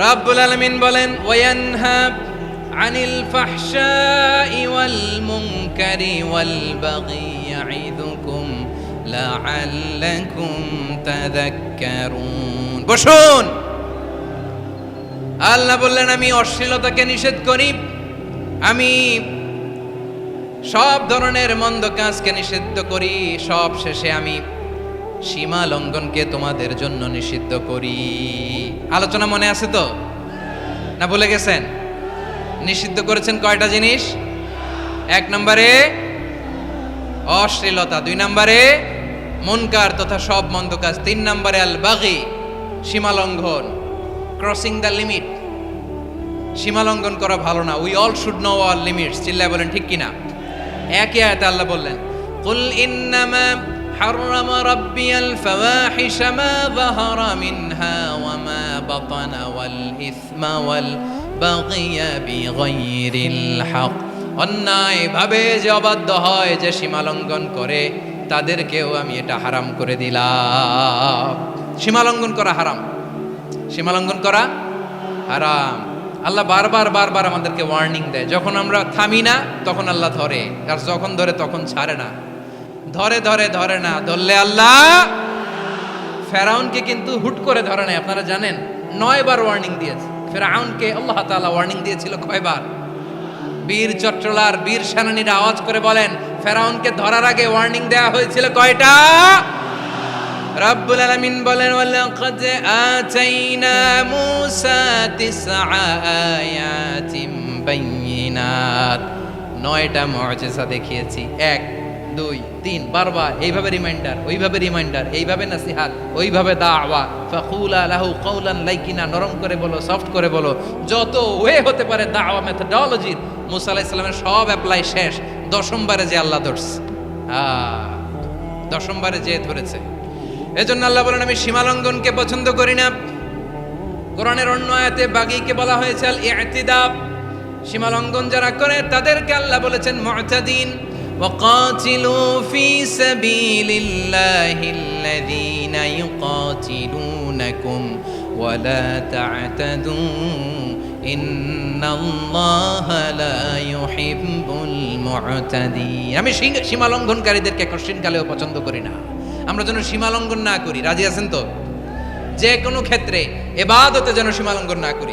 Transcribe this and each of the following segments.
রাব্বুল আলামিন বলেন ওয়ানহা আনিল ফাহশাই ওয়াল মুনকারি ওয়াল বাগি ইয়াইদুকুম লাআল্লাকুম তাযাক্কারুন। বসুন। আল্লাহ বললেন, আমি অশ্লীলতাকে নিষেধ করি। আমি সব ধরনের মন্দ কাজকে নিষিদ্ধ করি। সব শেষে আমি সীমা লঙ্ঘনকে তোমাদের জন্য নিষিদ্ধ করি। আলোচনা মনে আছে তো? না ভুলে গেছেন? নিষিদ্ধ করেছেন কয়টা জিনিস? এক নম্বরে অশ্লীলতা, দুই নম্বরে মনকার তথা সব মন্দ কাজ, তিন নম্বরে আল বাগি সীমা লঙ্ঘন ক্রসিং দ্য লিমিট সীমা লঙ্ঘন করা ভালো না। We all should know all limits চিল্লায় বলেন ঠিক কিনা? একই আয়াতে আল্লাহ বললেন, কুল ইন্নামা حرم ربي الفواحش ما ظهر منها وما بطن والإثم والبغي بغير الحق অন্যায় ভাবে যে অবাধ্য হয় যে সীমা লঙ্ঘন করে তাদেরকেও আমি এটা হারাম করে দিলাম সীমা লঙ্ঘন করা হারাম সীমা লঙ্ঘন করা হারাম আল্লাহ বারবার বারবার আমাদেরকে ওয়ার্নিং দেয় যখন আমরা থামি না তখন আল্লাহ ধরে আর যখন ধরে তখন ছাড়ে না ধরে ধরে ধরে না, ধরলে আল্লাহ ফেরাউনকে কিন্তু হুট করে ধরে নাই, আপনারা জানেন। নয় বার ওয়ার্নিং দিয়েছে। ফেরাউনকে আল্লাহ তাআলা ওয়ার্নিং দিয়েছিল কয়বার? বীর চট্টলার, বীর সেনানীরা আওয়াজ করে বলেন, ফেরাউনকে ধরার আগে ওয়ার্নিং দেওয়া হয়েছিল কয়টা? রব্বুল আলামিন বলেন, ওয়ালাকাদ আতাইনা মূসা নয়টা মুআজিজা দেখিয়েছি। এক দুই, তিন, বারবার, এইভাবে রিমাইন্ডার ওইভাবে রিমাইন্ডার এইভাবে নাসিহাত, ওইভাবে দাওয়া। ফাকুলা লাহু কওলান লাইকিনা, নরম করে বলো সফট করে বলো। যত ওয়ে হতে পারে দাওয়া মেথডোলজির মুসা আলাইহিস সালামের সব অ্যাপ্লাই শেষ। দশমবারে যে আল্লাহ ধরছে। দশমবারে যে ধরেছে। এজন্য আল্লাহ বলেন, আমি সীমালঙ্ঘনকে পছন্দ করি না। কোরআনের অন্য আয়াতে বাগিকে বলা হয়েছে আল ইতিদাব সীমালঙ্ঘন যারা করে, তাদেরকে আল্লাহ বলেছেন, মুতাদিন। وقاتلوا في سبيل الله الذين يقاتلونكم ولا تعتدوا إن الله لا يحب المعتدين. আমি সীমা লঙ্ঘনকারীদেরকে কোশ্চিনকালেও পছন্দ করি না। আমরা যেন সীমা লঙ্ঘন না করি। রাজি আছেন তো? যে কোনো ক্ষেত্রে এবাদতে যেন সীমা লঙ্ঘন না করি।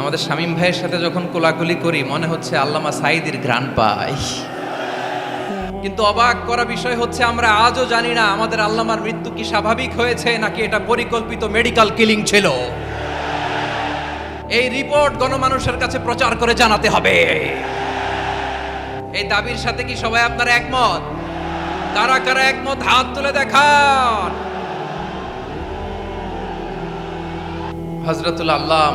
আমাদের শামীম ভাইয়ের সাথে যখন কোলাকুলি করি, মনে হচ্ছে আল্লামা সাইদির ঘ্রাণ পাই। কিন্তু অবাক করা বিষয় হচ্ছে আমরা আজও জানি না আমাদের আল্লামার মৃত্যু কি স্বাভাবিক হয়েছে নাকি এটা পরিকল্পিত মেডিকেল কিলিং ছিল। এই রিপোর্ট গণমানুষের কাছে প্রচার করে জানাতে হবে। এই দাবির সাথে কি সবাই আপনারা একমত? কারা কারা একমত? হাত তুলে দেখান। হজরতুল আল্লাম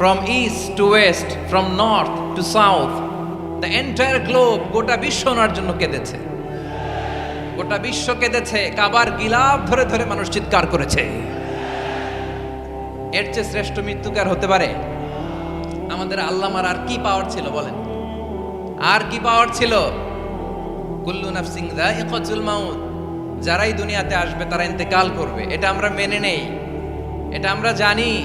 From east to west from north to south the entire globe গোটা বিশ্ব ওনার জন্য কেঁদেছে। গোটা বিশ্ব কেঁদেছে, কাবার গিলাপ ধরে ধরে মানুষ চিৎকার করেছে। এর চেয়ে শ্রেষ্ঠ মৃত্যুকার হতে পারে আমাদের আল্লামার আর কি পাওয়ার ছিল বলেন? আর কি পাওয়ার ছিল? কুল্লু নাফসিং যায়িকাতুল মাউত। যারাই দুনিয়াতে আসবে তারা ইন্তেকাল করবে। এটা আমরা মেনে নেই। এটা আমরা জানি।